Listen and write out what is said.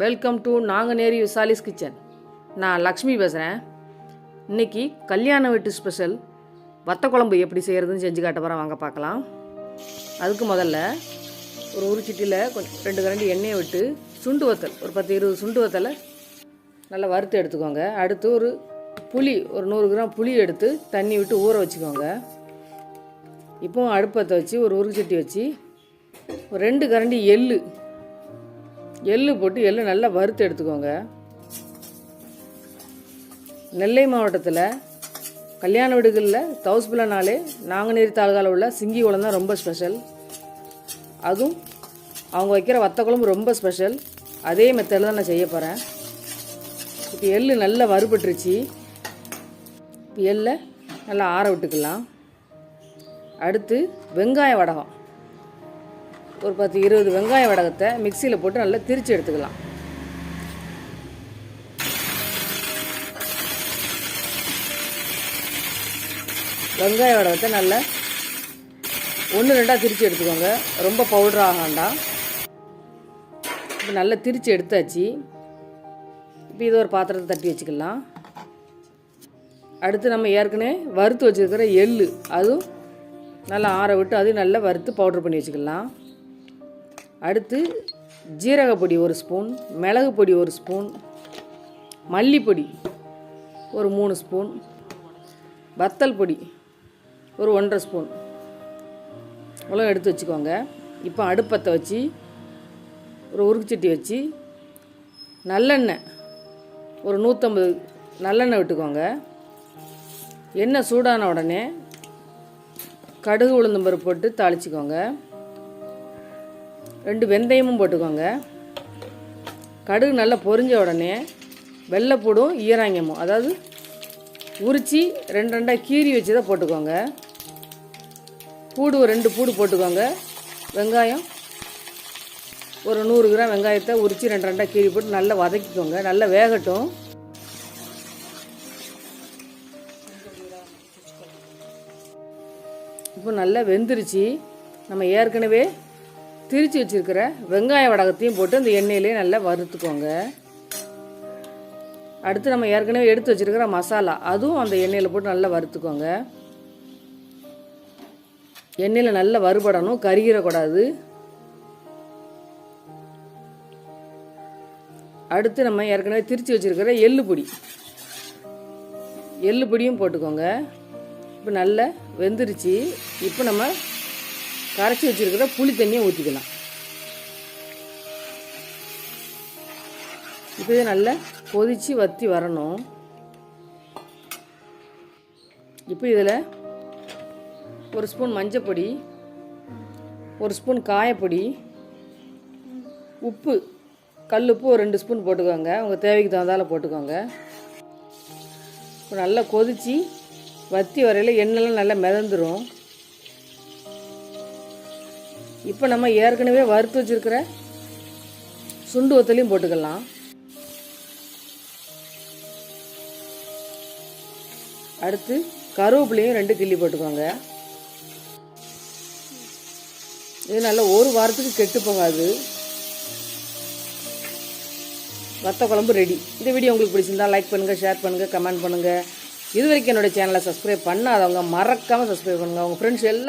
Welcome to Nanguneri Visali's kitchen நான் லக்ஷ்மி பேசுகிறேன் இன்னைக்கு கல்யாண வீட்டு ஸ்பெஷல் வத்த குழம்பு எப்படி செய்கிறதுன்னு செஞ்சு காட்ட போகிறேன் வாங்க பார்க்கலாம். அதுக்கு முதல்ல ஒரு உருச்சிட்டியில் கொஞ்சம் ரெண்டு கரண்டி எண்ணெயை விட்டு சுண்டு வத்தல் ஒரு பத்து இருபது சுண்டு வத்தலை நல்லா வறுத்து எடுத்துக்கோங்க. அடுத்து ஒரு புளி ஒரு நூறு கிராம் புளி எடுத்து தண்ணி விட்டு ஊற வச்சுக்கோங்க. இப்போ அடுப்பத்தை வச்சு ஒரு உருச்சட்டி வச்சு ஒரு ரெண்டு கரண்டி எள்ளு எள்ளு போட்டு எள்ளு நல்லா வறுத்து எடுத்துக்கோங்க. நெல்லை மாவட்டத்தில் கல்யாண வீடுகளில் தௌஸ்பிள்ளனாலே நாங்குநேரி தாலுகாவில் உள்ள சிங்கி குளம் தான் ரொம்ப ஸ்பெஷல் அதுவும் அவங்க வைக்கிற வத்த குழம்பு ரொம்ப ஸ்பெஷல் அதே மெத்தடில் தான் நான் செய்ய போகிறேன் இப்போ எள்ளு நல்லா வறுபட்டுருச்சு. இப்போ எள்ளை நல்லா ஆற விட்டுக்கலாம். அடுத்து வெங்காய வடகம். ஒரு பத்து இருபது வெங்காய வடகத்தை மிக்சியில் போட்டு நல்லா திரித்து எடுத்துக்கலாம். வெங்காய வடகத்தை நல்லா ஒன்று ரெண்டாக திரித்து எடுத்துக்கோங்க. ரொம்ப பவுடர் ஆக வேண்டாம். இப்போ நல்லா திரிச்சு எடுத்தாச்சு. இப்போ இது ஒரு பாத்திரத்தை தட்டி வச்சுக்கலாம். அடுத்து நம்ம ஏற்கனவே வறுத்து வச்சுருக்கிற எள் அதுவும் நல்லா ஆற விட்டு அதையும் நல்லா வறுத்து பவுட்ரு பண்ணி வச்சுக்கலாம். அடுத்து ஜீரகப்பொடி ஒரு ஸ்பூன் மிளகு பொடி ஒரு ஸ்பூன் மல்லிப்பொடி ஒரு மூணு ஸ்பூன் வத்தல் பொடி ஒரு ஒன்றரை ஸ்பூன். இவ்வளோ எடுத்து வச்சுக்கோங்க. இப்போ அடுப்பத்தை வச்சு ஒரு உருக்குச்சட்டி வச்சு நல்லெண்ணெய் ஒரு நூற்றம்பது நல்லெண்ணெய் விட்டுக்கோங்க. எண்ணெய் சூடான உடனே கடுகு உளுந்தம்பருப்பு போட்டு தாளிச்சிக்கோங்க. ரெண்டு வெந்தயமும் போட்டுக்கோங்க. கடுகு நல்லா பொரிஞ்ச உடனே வெள்ளைப்பூடும் ஈராங்கியமும் அதாவது உரித்து ரெண்டு ரெண்டாக கீறி வச்சு தான் போட்டுக்கோங்க. பூடு ஒரு ரெண்டு பூடு போட்டுக்கோங்க. வெங்காயம் ஒரு நூறு கிராம் வெங்காயத்தை உரித்து ரெண்டு ரெண்டாக கீறி போட்டு நல்லா வதக்கிக்கோங்க. நல்லா வேகட்டும். இப்போ நல்லா வெந்துருச்சு. நம்ம ஏற்கனவே திரித்து வச்சுருக்கிற வெங்காய வடகத்தையும் போட்டு அந்த எண்ணெயிலே நல்லா வறுத்துக்கோங்க. அடுத்து நம்ம ஏற்கனவே எடுத்து வச்சுருக்கிற மசாலா அதுவும் அந்த எண்ணெயில் போட்டு நல்லா வறுத்துக்கோங்க. எண்ணெயில் நல்லா வறுபடணும் கருகிடக்கூடாது. அடுத்து நம்ம ஏற்கனவே திரித்து வச்சுருக்கிற எள்ளு பொடி. எள்ளு பொடியும் போட்டுக்கோங்க. இப்போ நல்லா வெந்துருச்சு. இப்போ நம்ம கரைச்சி வச்சுருக்கிற புளி தண்ணியை ஊற்றிக்கலாம் இப்போ நல்லா கொதித்து வற்றி வரணும். இப்போ இதில் ஒரு ஸ்பூன் மஞ்சப்பொடி ஒரு ஸ்பூன் காயப்பொடி உப்பு கல் உப்பு ஒரு ரெண்டு ஸ்பூன் போட்டுக்கோங்க. உங்கள் தேவைக்கு தகுந்தால போட்டுக்கோங்க. இப்போ நல்லா கொதித்து வத்தி வரையில் எண்ணெய்லாம் நல்லா மிதந்துடும் இப்போ நம்ம ஏற்கனவே வறுத்து வச்சுருக்கிற சுண்டு ஒத்தலையும் போட்டுக்கலாம். அடுத்து கருவேப்பிலையும் ரெண்டு கிள்ளி போட்டுக்கோங்க. இது நல்லா ஒரு வாரத்துக்கு கெட்டு போகாது. வத்த குழம்பு ரெடி இந்த வீடியோ உங்களுக்கு பிடிச்சிருந்தா லைக் பண்ணுங்கள் ஷேர் பண்ணுங்கள் கமெண்ட் பண்ணுங்கள் இது வரைக்கும் என்னோடய சேனலை சப்ஸ்கிரைப் பண்ணாதவங்க மறக்காமல் சப்ஸ்கிரைப் பண்ணுங்கள் உங்கள் ஃப்ரெண்ட்ஸ் எல்லாம்